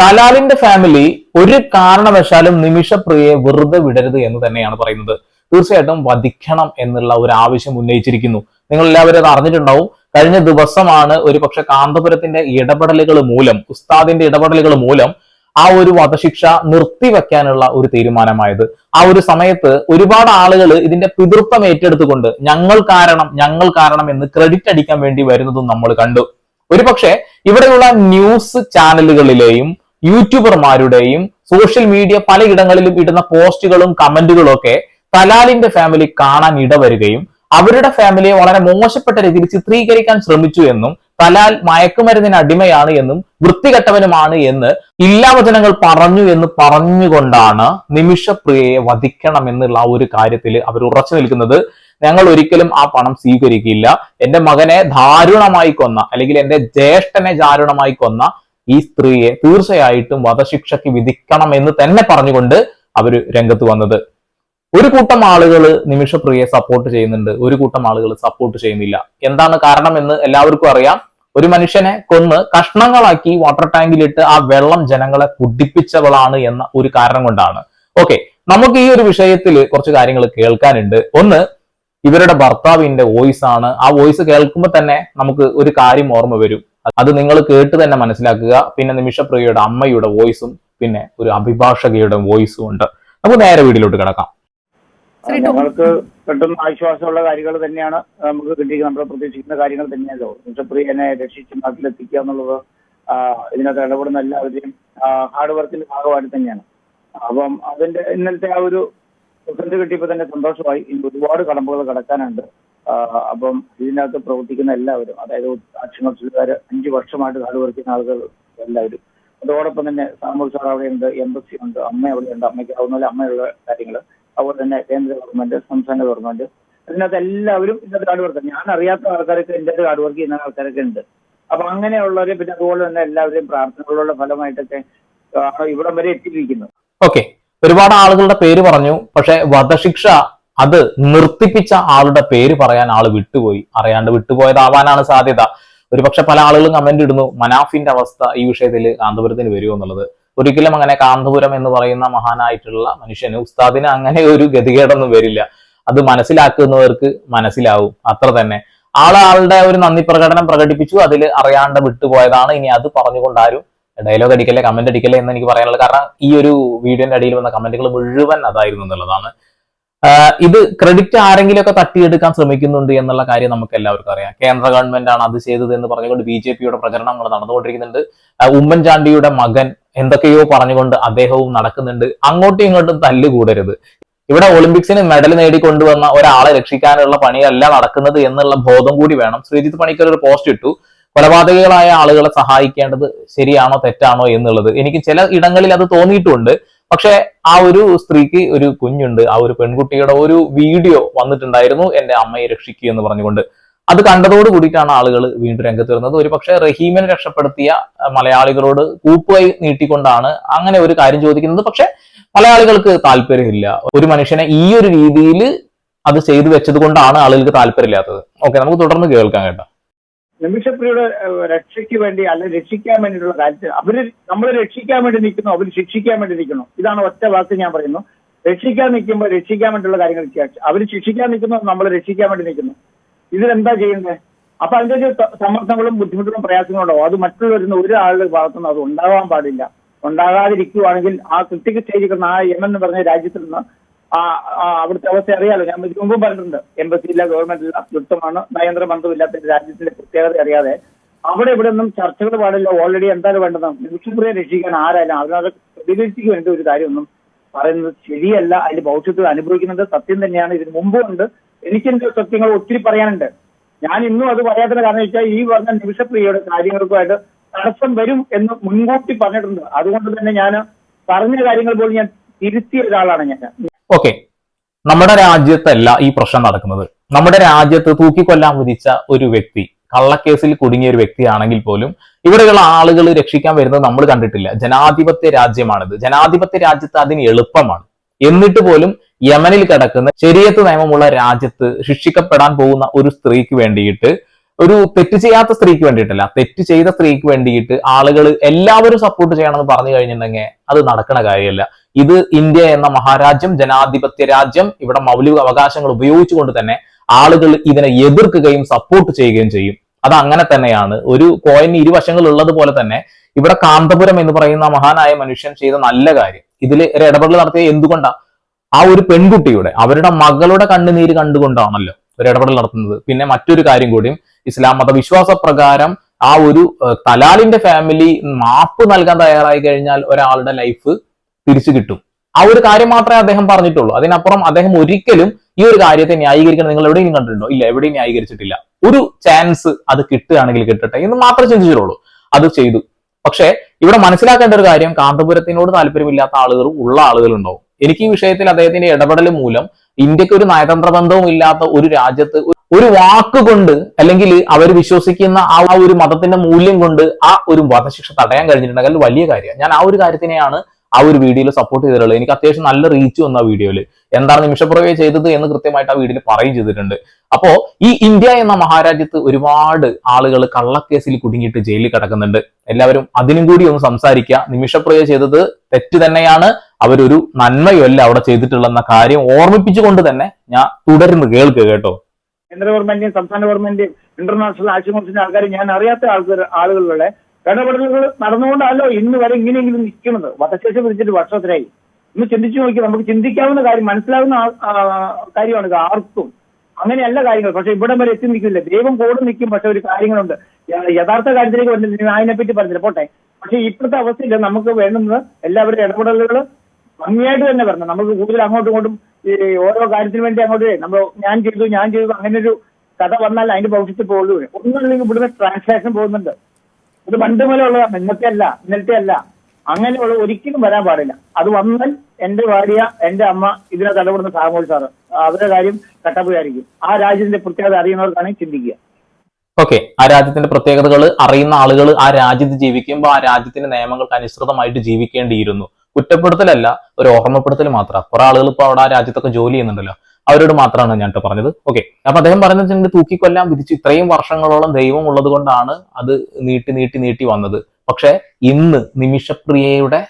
തലാലിന്റെ family ഒരു കാരണവശാലും നിമിഷപ്രിയയെ വെറുതെ വിടരുത് എന്ന് തന്നെയാണ് പറയുന്നത്. തീർച്ചയായിട്ടും വധിക്കണം എന്നുള്ള ഒരു ആവശ്യം ഉന്നയിച്ചിരിക്കുന്നു. നിങ്ങൾ എല്ലാവരും അത് അറിഞ്ഞിട്ടുണ്ടാവും. കഴിഞ്ഞ ദിവസമാണ് ഒരു പക്ഷെ കാന്തപുരത്തിന്റെ ഇടപെടലുകൾ മൂലം ഉസ്താദിന്റെ ഇടപെടലുകൾ മൂലം ആ ഒരു വധശിക്ഷ നിർത്തിവെക്കാനുള്ള ഒരു തീരുമാനമായത്. ആ ഒരു സമയത്ത് ഒരുപാട് ആളുകൾ ഇതിന്റെ പിതൃത്വം ഏറ്റെടുത്തുകൊണ്ട് ഞങ്ങൾ കാരണം ഞങ്ങൾ കാരണം എന്ന് ക്രെഡിറ്റ് അടിക്കാൻ വേണ്ടി വരുന്നതും നമ്മൾ കണ്ടു. ഒരുപക്ഷെ ഇവിടെയുള്ള ന്യൂസ് ചാനലുകളിലെയും യൂട്യൂബർമാരുടെയും സോഷ്യൽ മീഡിയ പലയിടങ്ങളിലും ഇടുന്ന പോസ്റ്റുകളും കമന്റുകളും ഒക്കെ തലാലിന്റെ ഫാമിലി കാണാൻ ഇടവരുകയും അവരുടെ ഫാമിലിയെ വളരെ മോശപ്പെട്ട രീതിയിൽ ചിത്രീകരിക്കാൻ ശ്രമിച്ചു എന്നും തലാൽ മയക്കുമരുന്നിന് അടിമയാണ് എന്നും വൃത്തികെട്ടവനുമാണ് എന്ന് ഇല്ലാവചനങ്ങൾ പറഞ്ഞു എന്ന് പറഞ്ഞുകൊണ്ടാണ് നിമിഷപ്രിയയെ വധിക്കണം എന്നുള്ള ഒരു കാര്യത്തിൽ അവർ ഉറച്ചു നിൽക്കുന്നത്. ഞങ്ങൾ ഒരിക്കലും ആ പണം സ്വീകരിക്കില്ല. എന്റെ മകനെ ദാരുണമായി കൊന്ന അല്ലെങ്കിൽ എന്റെ ജ്യേഷ്ഠനെ ദാരുണമായി കൊന്ന ഈ സ്ത്രീയെ തീർച്ചയായിട്ടും വധശിക്ഷയ്ക്ക് വിധിക്കണം എന്ന് തന്നെ പറഞ്ഞുകൊണ്ട് അവർ രംഗത്ത് വന്നത്. ഒരു കൂട്ടം ആളുകൾ നിമിഷപ്രിയെ സപ്പോർട്ട് ചെയ്യുന്നുണ്ട്. ഒരു കൂട്ടം ആളുകൾ സപ്പോർട്ട് ചെയ്യുന്നില്ല. എന്താണ് കാരണം എന്ന് എല്ലാവർക്കും അറിയാം. ഒരു മനുഷ്യനെ കൊന്ന് കഷ്ണങ്ങളാക്കി വാട്ടർ ടാങ്കിലിട്ട് ആ വെള്ളം ജനങ്ങളെ കുടിപ്പിച്ചവളാണ് എന്ന ഒരു കാരണം കൊണ്ടാണ്. ഓക്കെ നമുക്ക് ഈ ഒരു വിഷയത്തിൽ കുറച്ച് കാര്യങ്ങൾ കേൾക്കാനുണ്ട്. ഒന്ന് ഇവരുടെ ഭർത്താവിന്റെ വോയിസ് ആണ്. ആ വോയിസ് കേൾക്കുമ്പോൾ തന്നെ നമുക്ക് ഒരു കാര്യം ഓർമ്മ വരും. അത് നിങ്ങൾ കേട്ട് തന്നെ മനസ്സിലാക്കുക. പിന്നെ നിമിഷപ്രിയയുടെ അമ്മയുടെ വോയിസും പിന്നെ ഒരു അഭിഭാഷകയുടെ വോയിസും ഉണ്ട്. നമുക്ക് നേരെ വീട്ടിലോട്ട് കിടക്കാം. ഞങ്ങൾക്ക് പെട്ടെന്ന് ആശ്വാസമുള്ള കാര്യങ്ങൾ തന്നെയാണ് നമുക്ക് കിട്ടിയത് നമ്മൾ പ്രതീക്ഷിക്കുന്ന കാര്യങ്ങൾ തന്നെയല്ലോ നിഷപ്രിയനെ രക്ഷിച്ച് നാട്ടിലെത്തിക്കുക എന്നുള്ളത് ആ, ഇതിനകത്ത് ഇടപെടുന്ന എല്ലാവരുടെയും ഹാർഡ് വർക്കിന്റെ ഭാഗമായിട്ട് തന്നെയാണ്. അപ്പം അതിന്റെ ഇന്നലത്തെ ആ ഒരു റിസൾട്ട് കിട്ടിയപ്പോൾ തന്നെ സന്തോഷമായി. ഇനി ഒരുപാട് കടമ്പകൾ കടക്കാനുണ്ട്. അപ്പം ഇതിനകത്ത് പ്രവർത്തിക്കുന്ന എല്ലാവരും അതായത് അക്ഷരക്കാർ അഞ്ച് വർഷമായിട്ട് നാല് വർക്കുന്ന ആളുകൾ എല്ലാവരും. അതോടൊപ്പം തന്നെ സാമൂഹ്യ സാർ അവിടെയുണ്ട് എംബസി ഉണ്ട് അമ്മ അവിടെയുണ്ട് അമ്മയ്ക്ക് ആവുന്ന പോലെ അമ്മയുള്ള കാര്യങ്ങൾ. അതുപോലെ തന്നെ കേന്ദ്ര ഗവൺമെന്റ് സംസ്ഥാന ഗവൺമെന്റ്. അതിനകത്ത് എല്ലാവരും ഇന്നത്തെ കാർഡ് വർക്ക് ഞാൻ അറിയാത്ത ആൾക്കാരൊക്കെ ഇതിന്റെ കാർഡ് വർക്ക് ചെയ്യുന്ന ആൾക്കാരൊക്കെ ഉണ്ട്. അപ്പൊ അങ്ങനെയുള്ളവരെ പിന്നെ അതുപോലെ തന്നെ എല്ലാവരെയും പ്രാർത്ഥനകളുടെ ഫലമായിട്ടൊക്കെ ഇവിടം വരെ എത്തിയിരിക്കുന്നു. ഓക്കെ. ഒരുപാട് ആളുകളുടെ പേര് പറഞ്ഞു പക്ഷെ വധശിക്ഷ അത് നിർത്തിപ്പിച്ച ആളുടെ പേര് പറയാൻ ആൾ വിട്ടുപോയി. അറിയാണ്ട് വിട്ടുപോയതാവാനാണ് സാധ്യത. ഒരുപക്ഷെ പല ആളുകളും കമന്റ് ഇടുന്നു മനാഫിന്റെ അവസ്ഥ ഈ വിഷയത്തിൽ കാന്തപുരത്തിന് വരുമോ എന്നുള്ളത്. ഒരിക്കലും അങ്ങനെ കാന്തപുരം എന്ന് പറയുന്ന മഹാനായിട്ടുള്ള മനുഷ്യന് ഉസ്താദിന് അങ്ങനെ ഒരു ഗതികേടൊന്നും വരില്ല. അത് മനസ്സിലാക്കുന്നവർക്ക് മനസ്സിലാവും അത്ര തന്നെ. ആൾ ആളുടെ ഒരു നന്ദി പ്രകടനം പ്രകടിപ്പിച്ചു അതിൽ അറിയാണ്ട് വിട്ടുപോയതാണ്. ഇനി അത് പറഞ്ഞുകൊണ്ട് ആരും ഡയലോഗ് അടിക്കല്ലേ കമന്റ് അടിക്കല്ലേ എന്ന് എനിക്ക് പറയാനുള്ളത്. കാരണം ഈ ഒരു വീഡിയോന്റെ അടിയിൽ വന്ന കമന്റുകൾ മുഴുവൻ അതായിരുന്നു എന്നുള്ളതാണ്. ഇത് ക്രെഡിറ്റ് ആരെങ്കിലും ഒക്കെ തട്ടിയെടുക്കാൻ ശ്രമിക്കുന്നുണ്ട് എന്നുള്ള കാര്യം നമുക്ക് എല്ലാവർക്കും അറിയാം. കേന്ദ്ര ഗവൺമെന്റ് ആണ് അത് ചെയ്തത് എന്ന് പറഞ്ഞുകൊണ്ട് ബി ജെ പിയുടെ പ്രചരണങ്ങൾ നടന്നുകൊണ്ടിരിക്കുന്നുണ്ട്. ഉമ്മൻചാണ്ടിയുടെ മകൻ എന്തൊക്കെയോ പറഞ്ഞുകൊണ്ട് അദ്ദേഹവും നടക്കുന്നുണ്ട്. അങ്ങോട്ടും ഇങ്ങോട്ടും തല്ലുകൂടരുത്. ഇവിടെ ഒളിമ്പിക്സിന് മെഡൽ നേടിക്കൊണ്ടുവന്ന ഒരാളെ രക്ഷിക്കാനുള്ള പണിയല്ല നടക്കുന്നത് എന്നുള്ള ബോധം കൂടി വേണം. ശ്രീജിത്ത് പണിക്കർ ഒരു പോസ്റ്റ് ഇട്ടു. കൊലപാതകികളായ ആളുകളെ സഹായിക്കേണ്ടത് ശരിയാണോ തെറ്റാണോ എന്നുള്ളത്. എനിക്ക് ചില ഇടങ്ങളിൽ അത് തോന്നിയിട്ടുമുണ്ട് പക്ഷെ ആ ഒരു സ്ത്രീക്ക് ഒരു കുഞ്ഞുണ്ട്. ആ ഒരു പെൺകുട്ടിയുടെ ഒരു വീഡിയോ വന്നിട്ടുണ്ടായിരുന്നു എന്റെ അമ്മയെ രക്ഷിക്കൂ എന്ന് പറഞ്ഞുകൊണ്ട്. അത് കണ്ടതോട് കൂടിയിട്ടാണ് ആളുകൾ വീണ്ടും രംഗത്ത് വരുന്നത്. ഒരു പക്ഷേ റഹീമിനെ രക്ഷപ്പെടുത്തിയ മലയാളികളോട് കൂപ്പുകൈ നീട്ടിക്കൊണ്ടാണ് അങ്ങനെ ഒരു കാര്യം ചോദിക്കുന്നത്. പക്ഷെ മലയാളികൾക്ക് താല്പര്യമില്ല. ഒരു മനുഷ്യനെ ഈ ഒരു രീതിയിൽ അത് ചെയ്തു വെച്ചത് കൊണ്ടാണ് ആളുകൾക്ക് താല്പര്യമില്ലാത്തത്. ഓക്കെ നമുക്ക് തുടർന്ന് കേൾക്കാം കേട്ടോ. നിമിഷപ്രിയുടെ രക്ഷയ്ക്ക് വേണ്ടി അല്ലെ രക്ഷിക്കാൻ വേണ്ടിയിട്ടുള്ള കാര്യത്തിൽ അവർ നമ്മളെ രക്ഷിക്കാൻ വേണ്ടി നിൽക്കുന്നു അവർ ശിക്ഷിക്കാൻ വേണ്ടി നിൽക്കുന്നു. ഇതാണ് ഒറ്റ വാക്ക് ഞാൻ പറയുന്നു. രക്ഷിക്കാൻ നിൽക്കുമ്പോൾ രക്ഷിക്കാൻ വേണ്ടിയുള്ള കാര്യങ്ങൾ അവർ ശിക്ഷിക്കാൻ നിൽക്കുന്നു നമ്മൾ രക്ഷിക്കാൻ വേണ്ടി നിൽക്കുന്നു. ഇതിലെന്താ ചെയ്യുന്നത്? അപ്പൊ അതിന്റെ ഒരു സമ്മർദ്ദങ്ങളും ബുദ്ധിമുട്ടുകളും പ്രയാസങ്ങളും ഉണ്ടാവും. അത് മറ്റുള്ളവരുന്ന ഒരാളുടെ ഭാഗത്തുനിന്ന് അത് ഉണ്ടാവാൻ പാടില്ല. ഉണ്ടാകാതിരിക്കുവാണെങ്കിൽ ആ ക്രിട്ടിക്കൽ സ്റ്റേജിൽ ആ എം എന്ന് പറഞ്ഞ രാജ്യത്തിൽ നിന്ന് അവിടുത്തെ അവസ്ഥ അറിയാലോ. ഞാൻ ഇതിനു മുമ്പും പറഞ്ഞിട്ടുണ്ട്. എംബസി ഇല്ല ഗവൺമെന്റ് ഇല്ല യുദ്ധമാണ് നയന്ത്ര ബന്ധമില്ലാത്ത ഒരു രാജ്യത്തിന്റെ പ്രത്യേകത അറിയാതെ അവിടെ ഇവിടെ ഒന്നും ചർച്ചകൾ പാടില്ല. ഓൾറെഡി എന്താണ് വേണ്ടത്? നിമിഷപ്രിയെ രക്ഷിക്കാൻ ആരായാലും അതിനകത്ത് പ്രതികരിച്ചു വേണ്ടി ഒരു കാര്യമൊന്നും പറയുന്നത് ശരിയല്ല. അതിന്റെ ഭവിഷ്യത്തിൽ അനുഭവിക്കുന്നത് സത്യം തന്നെയാണ്. ഇതിന് മുമ്പും ഉണ്ട്. എനിക്ക് എനിക്കെന്റെ സത്യങ്ങൾ ഒത്തിരി പറയാനുണ്ട്. ഞാൻ ഇന്നും അത് പറയാത്തതിന് കാരണം വെച്ചാൽ ഈ പറഞ്ഞ നിമിഷപ്രിയയുടെ കാര്യങ്ങൾക്കുമായിട്ട് തടസ്സം വരും എന്ന് മുൻകൂട്ടി പറഞ്ഞിട്ടുണ്ട്. അതുകൊണ്ട് തന്നെ ഞാൻ പറഞ്ഞ കാര്യങ്ങൾ പോലും ഞാൻ തിരുത്തിയ ഒരാളാണ് ഞാൻ. ഓക്കെ നമ്മുടെ രാജ്യത്തല്ല ഈ പ്രശ്നം നടക്കുന്നത്. നമ്മുടെ രാജ്യത്ത് തൂക്കിക്കൊല്ലാൻ വിധിച്ച ഒരു വ്യക്തി കള്ളക്കേസിൽ കുടുങ്ങിയ ഒരു വ്യക്തിയാണെങ്കിൽ പോലും ഇവിടെയുള്ള ആളുകൾ രക്ഷിക്കാൻ വരുന്നത് നമ്മൾ കണ്ടിട്ടില്ല. ജനാധിപത്യ രാജ്യമാണിത്. ജനാധിപത്യ രാജ്യത്ത് അതിന് എളുപ്പമാണ്. എന്നിട്ട് പോലും യമനിൽ കിടക്കുന്ന ശരിയത്ത് നിയമമുള്ള രാജ്യത്ത് ശിക്ഷിക്കപ്പെടാൻ പോകുന്ന ഒരു സ്ത്രീക്ക് വേണ്ടിയിട്ട് ഒരു തെറ്റ് ചെയ്യാത്ത സ്ത്രീക്ക് വേണ്ടിയിട്ടല്ല തെറ്റ് ചെയ്ത സ്ത്രീക്ക് വേണ്ടിയിട്ട് ആളുകൾ എല്ലാവരും സപ്പോർട്ട് ചെയ്യണമെന്ന് പറഞ്ഞു കഴിഞ്ഞിട്ടുണ്ടെങ്കിൽ അത് നടക്കണ കാര്യമല്ല. ഇത് ഇന്ത്യ എന്ന മഹാരാജ്യം ജനാധിപത്യ രാജ്യം ഇവിടെ മൗലിക അവകാശങ്ങൾ ഉപയോഗിച്ചുകൊണ്ട് തന്നെ ആളുകൾ ഇതിനെ എതിർക്കുകയും സപ്പോർട്ട് ചെയ്യുകയും ചെയ്യും. അത് അങ്ങനെ തന്നെയാണ്. ഒരു കോയിന് ഇരുവശങ്ങളുള്ളത് പോലെ തന്നെ ഇവിടെ കാന്തപുരം എന്ന് പറയുന്ന മഹാനായ മനുഷ്യൻ ചെയ്ത നല്ല കാര്യം. ഇതിൽ ഒരു ഇടപെടൽ നടത്തിയ എന്തുകൊണ്ടാ? ആ ഒരു പെൺകുട്ടിയുടെ അവരുടെ മകളുടെ കണ്ണുനീര് കണ്ടുകൊണ്ടാണല്ലോ ഒരു ഇടപെടൽ നടത്തുന്നത്. പിന്നെ മറ്റൊരു കാര്യം കൂടിയും ഇസ്ലാം മതവിശ്വാസ പ്രകാരം ആ ഒരു തലാലിന്റെ ഫാമിലി മാപ്പ് നൽകാൻ തയ്യാറായി കഴിഞ്ഞാൽ ഒരാളുടെ ലൈഫ് തിരിച്ചു കിട്ടും. ആ ഒരു കാര്യം മാത്രമേ അദ്ദേഹം പറഞ്ഞിട്ടുള്ളൂ. അതിനപ്പുറം അദ്ദേഹം ഒരിക്കലും ഈ ഒരു കാര്യത്തെ ന്യായീകരിക്കണം. നിങ്ങൾ എവിടെയും കണ്ടിട്ടുണ്ടോ? ഇല്ല എവിടെയും ന്യായീകരിച്ചിട്ടില്ല. ഒരു ചാൻസ് അത് കിട്ടുകയാണെങ്കിൽ കിട്ടട്ടെ എന്ന് മാത്രമേ ചിന്തിച്ചിട്ടുള്ളൂ. അത് ചെയ്തു. പക്ഷേ ഇവിടെ മനസ്സിലാക്കേണ്ട ഒരു കാര്യം കാന്തപുരത്തിനോട് താല്പര്യമില്ലാത്ത ആളുകൾ ഉള്ള ആളുകളുണ്ടാവും എനിക്ക് ഈ വിഷയത്തിൽ അദ്ദേഹത്തിന്റെ ഇടപെടൽ മൂലം ഇന്ത്യയ്ക്ക് ഒരു നയതന്ത്ര ബന്ധവും ഇല്ലാത്ത ഒരു രാജ്യത്ത് ഒരു വാക്ക് കൊണ്ട് അല്ലെങ്കിൽ അവർ വിശ്വസിക്കുന്ന ആ ഒരു മതത്തിന്റെ മൂല്യം കൊണ്ട് ആ ഒരു വധശിക്ഷ തടയാൻ കഴിഞ്ഞിട്ടുണ്ടെങ്കിൽ വലിയ കാര്യമാണ്. ഞാൻ ആ ഒരു കാര്യത്തിനെയാണ് ആ ഒരു വീഡിയോയിൽ സപ്പോർട്ട് ചെയ്തിട്ടുള്ളത്. എനിക്ക് അത്യാവശ്യം നല്ല റീച്ച് വന്ന ആ വീഡിയോയിൽ എന്താണ് നിമിഷപ്രവേ ചെയ്തത് എന്ന് കൃത്യമായിട്ട് ആ വീഡിയോയിൽ പറയും ചെയ്തിട്ടുണ്ട്. അപ്പോ ഈ ഇന്ത്യ എന്ന മഹാരാജ്യത്ത് ഒരുപാട് ആളുകൾ കള്ളക്കേസിൽ കുടുങ്ങിയിട്ട് ജയിലിൽ കിടക്കുന്നുണ്ട്. എല്ലാവരും അതിനും കൂടി ഒന്ന് സംസാരിക്കുക നിമിഷപ്രിയ ചെയ്തത് തെറ്റ് തന്നെയാണ്. അവരൊരു നന്മയല്ല അവിടെ ചെയ്തിട്ടുള്ളെന്ന കാര്യം ഓർമ്മിപ്പിച്ചുകൊണ്ട് തന്നെ ഞാൻ തുടരുന്നു. കേൾക്കുക കേട്ടോ. കേന്ദ്ര ഗവൺമെന്റിന്റെയും സംസ്ഥാന ഗവൺമെന്റിന്റെയും ഇന്റർനാഷണൽ ആശുപത്രിന്റെ ആൾക്കാർ ഞാൻ അറിയാത്ത ആൾക്കാർ ആളുകളുടെ ഇടപെടലുകൾ നടന്നുകൊണ്ടല്ലോ ഇന്ന് വരെ ഇങ്ങനെയെങ്കിലും നിൽക്കുന്നത്. വധശേഷം വിധിച്ചിട്ട് വർഷത്തിലായി ഒന്ന് ചിന്തിച്ചു നോക്കി നമുക്ക് ചിന്തിക്കാവുന്ന കാര്യം മനസ്സിലാവുന്ന കാര്യമാണ് ഇത് ആർക്കും. അങ്ങനെയല്ല കാര്യങ്ങൾ. പക്ഷെ ഇവിടം വരെ എത്തി നിൽക്കില്ല? ദൈവം കൂടെ നിൽക്കും. പക്ഷെ ഒരു കാര്യങ്ങളുണ്ട്. യഥാർത്ഥ കാര്യത്തിലേക്ക് വന്നില്ല. അതിനെപ്പറ്റി പറഞ്ഞില്ല. പോട്ടെ. പക്ഷെ ഇപ്പോഴത്തെ അവസ്ഥയിൽ നമുക്ക് വേണ്ടുന്നത് എല്ലാവരും ഇടപെടലുകൾ ഭംഗിയായിട്ട് തന്നെ വരണം. നമുക്ക് കൂടുതൽ അങ്ങോട്ടും ഇങ്ങോട്ടും ഈ ഓരോ കാര്യത്തിന് വേണ്ടി അങ്ങോട്ട് നമ്മൾ ഞാൻ ചെയ്തു ഞാൻ ചെയ്തു അങ്ങനെ ഒരു കഥ വന്നാൽ അതിന്റെ ഭവിഷ്യത്തിൽ പോകുള്ളൂ ഒന്നുമില്ലെങ്കിൽ ഇവിടുന്ന് ട്രാൻസാക്ഷൻ പോകുന്നുണ്ട്. ഇത് പണ്ട് മുതലേ ഉള്ളതാണ് ഇന്നത്തെ അല്ല ഇന്നലത്തെ അല്ല. അങ്ങനെയുള്ള ഒരിക്കലും വരാൻ പാടില്ല. അത് വന്നാൽ എന്റെ ഭാര്യ എന്റെ അമ്മ ഇതിനെ ഇടപെടുന്ന സാമൂഹ്യ സാറ്. അവരുടെ കാര്യം കട്ടപ്പുകയായിരിക്കും. ആ രാജ്യത്തിന്റെ പ്രത്യേകത അറിയുന്നവർക്കാണെങ്കിൽ ചിന്തിക്കുക. ഓക്കെ. ആ രാജ്യത്തിന്റെ പ്രത്യേകതകൾ അറിയുന്ന ആളുകൾ ആ രാജ്യത്ത് ജീവിക്കുമ്പോൾ ആ രാജ്യത്തിന്റെ നിയമങ്ങൾക്ക് അനുസൃതമായിട്ട് ജീവിക്കേണ്ടിയിരുന്നു. കുറ്റപ്പെടുത്തലല്ല ഒരു ഓർമ്മപ്പെടുത്തൽ മാത്രം. കുറെ ആളുകൾ ഇപ്പോൾ അവിടെ ആ രാജ്യത്തൊക്കെ ജോലി ചെയ്യുന്നുണ്ടല്ലോ. അവരോട് മാത്രമാണ് ഞാൻ പറഞ്ഞത്. ഓക്കെ അപ്പൊ അദ്ദേഹം പറഞ്ഞിട്ടുണ്ട് തൂക്കിക്കൊല്ലാൻ വിധിച്ചു. ഇത്രയും വർഷങ്ങളോളം ദൈവം ഉള്ളത് കൊണ്ടാണ് അത് നീട്ടി നീട്ടി നീട്ടി വന്നത്. പക്ഷെ ഇന്ന് നിമിഷപ്രിയയുടെ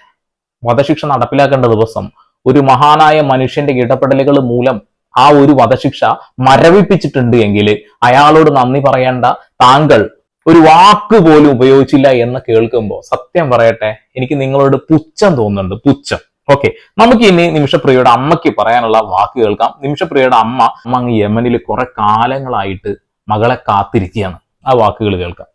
വധശിക്ഷ നടപ്പിലാക്കേണ്ട ദിവസം ഒരു മഹാനായ മനുഷ്യന്റെ ഇടപെടലുകൾ മൂലം ആ ഒരു വധശിക്ഷ മരവിപ്പിച്ചിട്ടുണ്ട് എങ്കിൽ അയാളോട് നന്ദി പറയേണ്ട താങ്കൾ ഒരു വാക്ക് പോലും ഉപയോഗിച്ചില്ല എന്ന് കേൾക്കുമ്പോൾ സത്യം പറയട്ടെ എനിക്ക് നിങ്ങളോട് പുച്ഛം തോന്നുന്നുണ്ട്. പുച്ഛം. ഓക്കെ നമുക്ക് ഇനി നിമിഷപ്രിയയുടെ അമ്മയ്ക്ക് പറയാനുള്ള വാക്ക് കേൾക്കാം. നിമിഷപ്രിയയുടെ അമ്മ അമ്മ അങ്ങ് യമനിൽ കുറെ കാലങ്ങളായിട്ട് മകളെ കാത്തിരിക്കുകയാണ്. ആ വാക്കുകൾ കേൾക്കാം.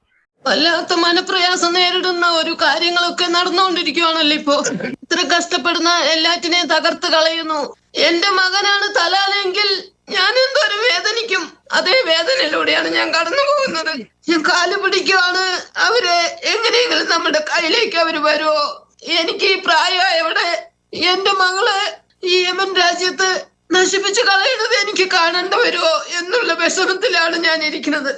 വല്ലാത്ത മനപ്രയാസം നേരിടുന്ന ഒരു കാര്യങ്ങളൊക്കെ നടന്നുകൊണ്ടിരിക്കുവാണല്ലോ ഇപ്പോ? ഇത്ര കഷ്ടപ്പെടുന്ന എല്ലാറ്റിനെയും തകർത്ത് കളയുന്നു. എന്റെ മകനാണ് തലാലെങ്കിൽ ഞാൻ എന്തോരം വേദനിക്കും? അതേ വേദനയിലൂടെയാണ് ഞാൻ കടന്നു പോകുന്നത്. ഞാൻ കാൽ പിടിക്കുവാണ്. അവർ എങ്ങനെയെങ്കിലും നമ്മുടെ കയ്യിലേക്ക് അവർ വരുമോ എനിക്ക് ഈ പ്രായമായവിടെ എന്റെ മകൾ ഈ യമൻ രാജ്യത്ത് നശിപ്പിച്ചു കളയുന്നത് എനിക്ക് കാണേണ്ട വരുമോ എന്നുള്ള വിഷമത്തിലാണ് ഞാൻ ഇരിക്കുന്നത്.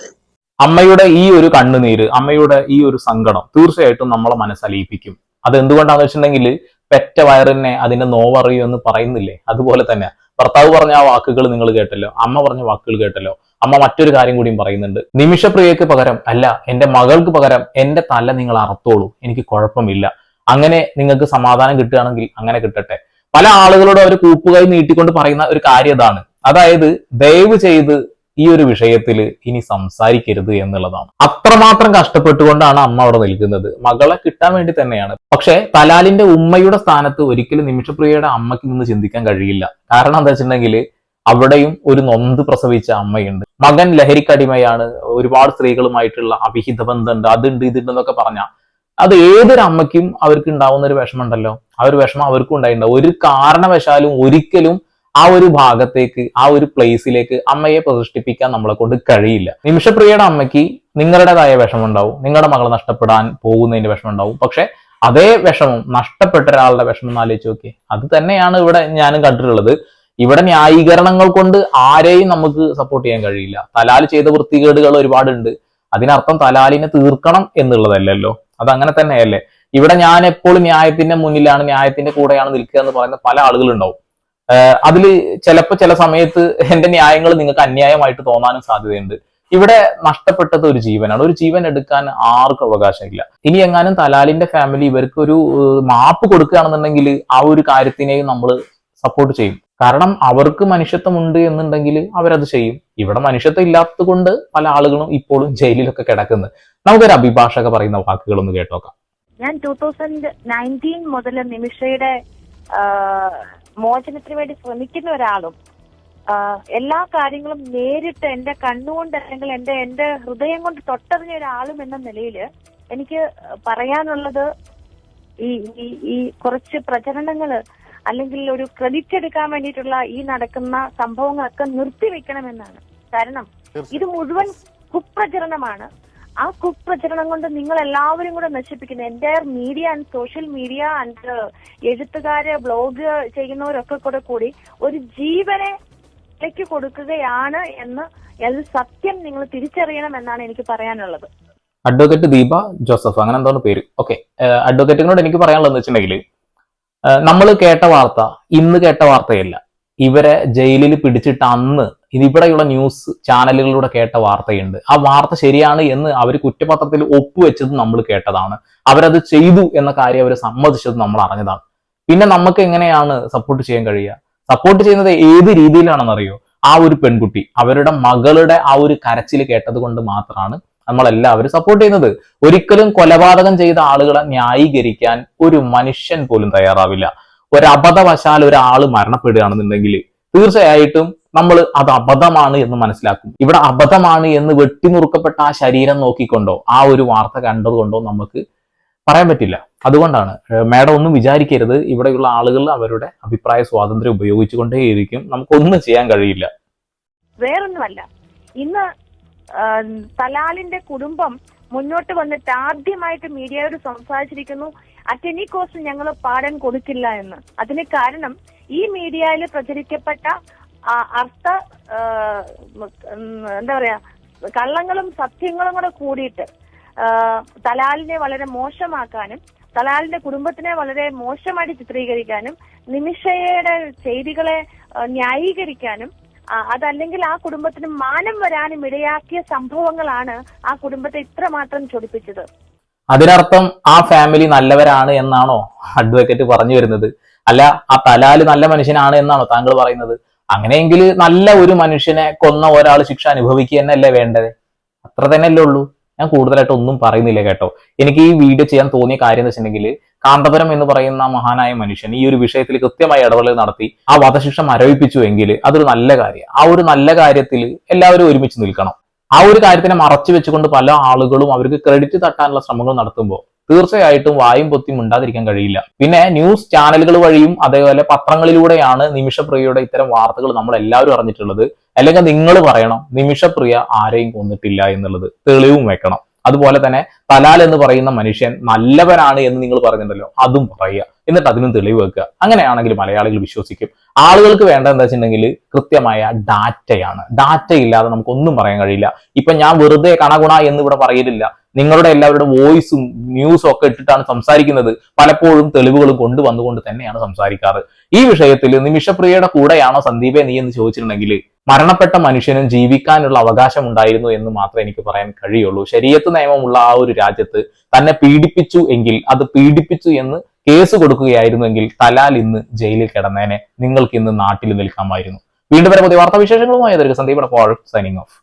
അമ്മയുടെ ഈ ഒരു കണ്ണുനീര് അമ്മയുടെ ഈ ഒരു സങ്കടം തീർച്ചയായിട്ടും നമ്മളെ മനസ്സലിയിപ്പിക്കും. അത് എന്തുകൊണ്ടാന്ന് വെച്ചിട്ടുണ്ടെങ്കിൽ പെറ്റ വയറിനെ അതിന്റെ നോവറിയോ എന്ന് പറയുന്നില്ലേ? അതുപോലെ തന്നെ. ഭർത്താവ് പറഞ്ഞ ആ വാക്കുകൾ നിങ്ങൾ കേട്ടല്ലോ. അമ്മ പറഞ്ഞ വാക്കുകൾ കേട്ടല്ലോ. അമ്മ മറ്റൊരു കാര്യം കൂടിയും പറയുന്നുണ്ട്. നിമിഷപ്രിയക്ക് പകരം അല്ല എന്റെ മകൾക്ക് പകരം എന്റെ തല നിങ്ങൾ അറുത്തോളൂ. എനിക്ക് കുഴപ്പമില്ല. അങ്ങനെ നിങ്ങൾക്ക് സമാധാനം കിട്ടുകയാണെങ്കിൽ അങ്ങനെ കിട്ടട്ടെ. പല ആളുകളോട് അവർ കൂപ്പുകൈ നീട്ടിക്കൊണ്ട് പറയുന്ന ഒരു കാര്യം ഇതാണ്. അതായത് ദയവ് ചെയ്ത് ഈ ഒരു വിഷയത്തിൽ ഇനി സംസാരിക്കരുത് എന്നുള്ളതാണ്. അത്രമാത്രം കഷ്ടപ്പെട്ടുകൊണ്ടാണ് അമ്മ അവിടെ നിൽക്കുന്നത്. മകളെ കിട്ടാൻ വേണ്ടി തന്നെയാണ്. പക്ഷെ തലാലിന്റെ ഉമ്മയുടെ സ്ഥാനത്ത് ഒരിക്കലും നിമിഷപ്രിയയുടെ അമ്മയ്ക്ക് നിന്ന് ചിന്തിക്കാൻ കഴിയില്ല. കാരണം എന്താ വെച്ചിട്ടുണ്ടെങ്കിൽ അവിടെയും ഒരു നൊന്ത് പ്രസവിച്ച അമ്മയുണ്ട്. മകൻ ലഹരിക്കടിമയാണ്. ഒരുപാട് സ്ത്രീകളുമായിട്ടുള്ള അവിഹിത ബന്ധമുണ്ട്. അതുണ്ട് ഇതുണ്ട് എന്നൊക്കെ പറഞ്ഞ അത് ഏതൊരു അമ്മയ്ക്കും അവർക്ക് ഉണ്ടാവുന്ന ഒരു വിഷമമുണ്ടല്ലോ. ആ ഒരു വിഷമം അവർക്കും ഉണ്ടായിട്ടുണ്ട്. ഒരു കാരണവശാലും ഒരിക്കലും ആ ഒരു ഭാഗത്തേക്ക് ആ ഒരു പ്ലേസിലേക്ക് അമ്മയെ പ്രതിഷ്ഠിപ്പിക്കാൻ നമ്മളെ കൊണ്ട് കഴിയില്ല. നിമിഷപ്രിയയുടെ അമ്മയ്ക്ക് നിങ്ങളുടേതായ വിഷമം ഉണ്ടാവും നിങ്ങളുടെ മകൾ നഷ്ടപ്പെടാൻ പോകുന്നതിന്റെ വിഷമം ഉണ്ടാവും പക്ഷെ അതേ വിഷമം നഷ്ടപ്പെട്ട ഒരാളുടെ വിഷമം എന്ന് ആലോചിച്ച് നോക്കി അത് തന്നെയാണ് ഇവിടെ ഞാനും കണ്ടിട്ടുള്ളത്. ഇവിടെ ന്യായീകരണങ്ങൾ കൊണ്ട് ആരെയും നമുക്ക് സപ്പോർട്ട് ചെയ്യാൻ കഴിയില്ല. തലാൽ ചെയ്ത വൃത്തികേടുകൾ ഒരുപാടുണ്ട്. അതിനർത്ഥം തലാലിനെ തീർക്കണം എന്നുള്ളതല്ലല്ലോ. അത് അങ്ങനെ തന്നെയല്ലേ? ഇവിടെ ഞാൻ എപ്പോഴും ന്യായത്തിന്റെ മുന്നിലാണ് ന്യായത്തിന്റെ കൂടെയാണ് നിൽക്കുക എന്ന് പറയുന്ന പല ആളുകളുണ്ടാവും. അതിൽ ചിലപ്പോൾ ചില സമയത്ത് എന്റെ ന്യായങ്ങൾ നിങ്ങൾക്ക് അന്യായമായിട്ട് തോന്നാനും സാധ്യതയുണ്ട്. ഇവിടെ നഷ്ടപ്പെട്ടത് ഒരു ജീവനാണ്. ഒരു ജീവൻ എടുക്കാൻ ആർക്കും അവകാശമില്ല. ഇനി എങ്ങാനും തലാലിന്റെ ഫാമിലി ഇവർക്ക് ഒരു മാപ്പ് കൊടുക്കുകയാണെന്നുണ്ടെങ്കിൽ ആ ഒരു കാര്യത്തിനെയും നമ്മൾ സപ്പോർട്ട് ചെയ്യും. കാരണം അവർക്ക് മനുഷ്യത്വം ഉണ്ട് എന്നുണ്ടെങ്കിൽ അവരത് ചെയ്യും. ഇവിടെ മനുഷ്യത്വം ഇല്ലാത്തത് കൊണ്ട് പല ആളുകളും ഇപ്പോഴും ജയിലിലൊക്കെ കിടക്കുന്നത് നമുക്കൊരു അഭിഭാഷക പറയുന്ന വാക്കുകളൊന്ന് കേട്ടോക്കാം. ഞാൻ ടൂ തൗസൻഡ് നയന്റീൻ മുതൽ നിമിഷയുടെ മോചനത്തിന് വേണ്ടി ശ്രമിക്കുന്ന ഒരാളും എല്ലാ കാര്യങ്ങളും നേരിട്ട് എന്റെ കണ്ണുകൊണ്ട് അല്ലെങ്കിൽ എന്റെ എന്റെ ഹൃദയം കൊണ്ട് തൊട്ടറിഞ്ഞ ഒരാളും എന്ന നിലയിൽ എനിക്ക് പറയാനുള്ളത് ഈ ഈ കുറച്ച് പ്രചരണങ്ങൾ അല്ലെങ്കിൽ ഒരു ക്രെഡിറ്റ് എടുക്കാൻ വേണ്ടിയിട്ടുള്ള ഈ നടക്കുന്ന സംഭവങ്ങളൊക്കെ നിർത്തിവെക്കണമെന്നാണ്. കാരണം ഇത് മുഴുവൻ കുപ്രചരണമാണ്. ആ കുപ്രചരണം കൊണ്ട് നിങ്ങൾ എല്ലാവരും കൂടെ നശിപ്പിക്കുന്നു. Entire media and social media and എഴുത്തുകാര് blog ചെയ്യുന്നവരൊക്കെ കൂടെ കൂടി ഒരു ജീവനെ വിലയ്ക്ക് കൊടുക്കുകയാണ് എന്ന് അത് സത്യം നിങ്ങൾ തിരിച്ചറിയണം എന്നാണ് എനിക്ക് പറയാനുള്ളത്. അഡ്വക്കേറ്റ് ദീപ ജോസഫ് അങ്ങനെ എന്താണ് പേര്. ഓക്കെ അഡ്വക്കേറ്റിനോട് എനിക്ക് പറയാനുള്ളത് വെച്ചിട്ടുണ്ടെങ്കിൽ നമ്മൾ കേട്ട വാർത്ത ഇന്ന് കേട്ട വാർത്തയല്ല. ഇവരെ ജയിലിൽ പിടിച്ചിട്ട് അന്ന് ഇവിടെയുള്ള ന്യൂസ് ചാനലുകളിലൂടെ കേട്ട വാർത്തയുണ്ട്. ആ വാർത്ത ശരിയാണ് എന്ന് അവർ കുറ്റപത്രത്തിൽ ഒപ്പുവെച്ചത് നമ്മൾ കേട്ടതാണ്. അവരത് ചെയ്തു എന്ന കാര്യം അവർ സമ്മതിച്ചത് നമ്മൾ അറിഞ്ഞതാണ്. പിന്നെ നമുക്ക് എങ്ങനെയാണ് സപ്പോർട്ട് ചെയ്യാൻ കഴിയുക? സപ്പോർട്ട് ചെയ്യുന്നത് ഏത് രീതിയിലാണെന്നറിയോ? ആ ഒരു പെൺകുട്ടി അവരുടെ മകളുടെ ആ ഒരു കരച്ചിൽ കേട്ടത് കൊണ്ട് മാത്രമാണ് നമ്മളെല്ലാവരും സപ്പോർട്ട് ചെയ്യുന്നത്. ഒരിക്കലും കൊലപാതകം ചെയ്ത ആളുകളെ ന്യായീകരിക്കാൻ ഒരു മനുഷ്യൻ പോലും തയ്യാറാവില്ല. ഒരു ഒരാൾ മരണപ്പെടുകയാണെന്നുണ്ടെങ്കിൽ തീർച്ചയായിട്ടും നമ്മൾ അത് അബദ്ധമാണ് എന്ന് മനസ്സിലാക്കും. ഇവിടെ അബദ്ധമാണ് എന്ന് വെട്ടിമുറുക്കപ്പെട്ട ആ ശരീരം നോക്കിക്കൊണ്ടോ ആ ഒരു വാർത്ത കണ്ടതുകൊണ്ടോ നമുക്ക് പറയാൻ പറ്റില്ല. അതുകൊണ്ടാണ് മാഡം ഒന്നും വിചാരിക്കരുത്. ഇവിടെയുള്ള ആളുകൾ അവരുടെ അഭിപ്രായ സ്വാതന്ത്ര്യം ഉപയോഗിച്ചുകൊണ്ടേയിരിക്കും. നമുക്കൊന്നും ചെയ്യാൻ കഴിയില്ല. വേറൊന്നുമല്ല. ഇന്ന് തലാലിന്റെ കുടുംബം മുന്നോട്ട് വന്നിട്ട് ആദ്യമായിട്ട് മീഡിയയോട് സംസാരിച്ചിരിക്കുന്നു. അറ്റ് എനി കോസ്റ്റ് ഞങ്ങൾ പാടാൻ കൊടുക്കില്ല എന്ന്. അതിന് കാരണം ഈ മീഡിയയിൽ പ്രചരിക്കപ്പെട്ട അർത്ഥ എന്താ പറയാ കള്ളങ്ങളും സത്യങ്ങളും കൂടെ കൂടിയിട്ട് തലാലിനെ വളരെ മോശമാക്കാനും തലാലിന്റെ കുടുംബത്തിനെ വളരെ മോശമായിട്ട് ചിത്രീകരിക്കാനും നിമിഷയുടെ ചെയ്തികളെ ന്യായീകരിക്കാനും അതല്ലെങ്കിൽ ആ കുടുംബത്തിന് മാനം വരാനും ഇടയാക്കിയ സംഭവങ്ങളാണ് ആ കുടുംബത്തെ ഇത്രമാത്രം ചൊടിപ്പിച്ചത്. അതിനർത്ഥം ആ ഫാമിലി നല്ലവരാണ് എന്നാണോ അഡ്വക്കേറ്റ് പറഞ്ഞു വരുന്നത്? അല്ല ആ തലാൽ നല്ല മനുഷ്യനാണ് എന്നാണോ താങ്കൾ പറയുന്നത്? അങ്ങനെയെങ്കിൽ നല്ല ഒരു മനുഷ്യനെ കൊന്ന ഒരാൾ ശിക്ഷ അനുഭവിക്കുക തന്നെയല്ലേ വേണ്ടത്? അത്ര തന്നെയല്ലേ ഉള്ളൂ. ഞാൻ കൂടുതലായിട്ട് ഒന്നും പറയുന്നില്ല കേട്ടോ. എനിക്ക് ഈ വീഡിയോ ചെയ്യാൻ തോന്നിയ കാര്യം എന്ന് വെച്ചിട്ടുണ്ടെങ്കിൽ കാന്തപുരം എന്ന് പറയുന്ന മഹാനായ മനുഷ്യൻ ഈ ഒരു വിഷയത്തിൽ കൃത്യമായി ഇടപെടൽ നടത്തി ആ വധശിക്ഷ മരവിപ്പിച്ചു എങ്കിൽ അതൊരു നല്ല കാര്യം. ആ ഒരു നല്ല കാര്യത്തിൽ എല്ലാവരും ഒരുമിച്ച് നിൽക്കണം. ആ ഒരു കാര്യത്തിനെ മറച്ചു വെച്ചുകൊണ്ട് പല ആളുകളും അവർക്ക് ക്രെഡിറ്റ് തട്ടാനുള്ള ശ്രമങ്ങൾ നടത്തുമ്പോൾ തീർച്ചയായിട്ടും വായും പൊത്തി മിണ്ടാതിരിക്കാൻ കഴിയില്ല. പിന്നെ ന്യൂസ് ചാനലുകൾ വഴിയും അതേപോലെ പത്രങ്ങളിലൂടെയാണ് നിമിഷപ്രിയയുടെ ഇത്തരം വാർത്തകൾ നമ്മൾ എല്ലാവരും അറിഞ്ഞിട്ടുള്ളത്. അല്ലെങ്കിൽ നിങ്ങൾ പറയണം നിമിഷപ്രിയ ആരെയും കൊന്നിട്ടില്ല എന്നുള്ളത് തെളിവും വെക്കണം. അതുപോലെ തന്നെ തലാൽ എന്ന് പറയുന്ന മനുഷ്യൻ നല്ലവനാണ് എന്ന് നിങ്ങൾ പറയുന്നുണ്ടല്ലോ അതും പറയുക. എന്നിട്ട് അതിനും തെളിവ് വെക്കുക. അങ്ങനെയാണെങ്കിൽ മലയാളികൾ വിശ്വസിക്കും. ആളുകൾക്ക് വേണ്ട എന്താ വെച്ചിട്ടുണ്ടെങ്കിൽ കൃത്യമായ ഡാറ്റയാണ് ഡാറ്റ ഇല്ലാതെ നമുക്കൊന്നും പറയാൻ കഴിയില്ല. ഇപ്പൊ ഞാൻ വെറുതെ കണകുണ എന്ന് ഇവിടെ പറയലില്ല. നിങ്ങളുടെ എല്ലാവരുടെ വോയിസും ന്യൂസും ഒക്കെ ഇട്ടിട്ടാണ് സംസാരിക്കുന്നത്. പലപ്പോഴും തെളിവുകൾ കൊണ്ടുവന്നുകൊണ്ട് തന്നെയാണ് സംസാരിക്കാറ്. ഈ വിഷയത്തിൽ നിമിഷപ്രിയയുടെ കൂടെയാണോ സന്ദീപെ നീ എന്ന് ചോദിച്ചിട്ടുണ്ടെങ്കിൽ മരണപ്പെട്ട മനുഷ്യനും ജീവിക്കാനുള്ള അവകാശം ഉണ്ടായിരുന്നു എന്ന് മാത്രമേ എനിക്ക് പറയാൻ കഴിയുള്ളൂ. ശരീരത്ത് നിയമമുള്ള ആ ഒരു രാജ്യത്ത് തന്നെ പീഡിപ്പിച്ചു എങ്കിൽ അത് പീഡിപ്പിച്ചു എന്ന് കേസ് കൊടുക്കുകയായിരുന്നെങ്കിൽ തലാൽ ഇന്ന് ജയിലിൽ കിടന്നേനെ. നിങ്ങൾക്ക് ഇന്ന് നാട്ടിൽ നിൽക്കാമായിരുന്നു. വീണ്ടും വരെ പുതിയ വാർത്താ വിശേഷങ്ങളുമായി സന്ദീപ് സൈനിങ് ഓഫ്.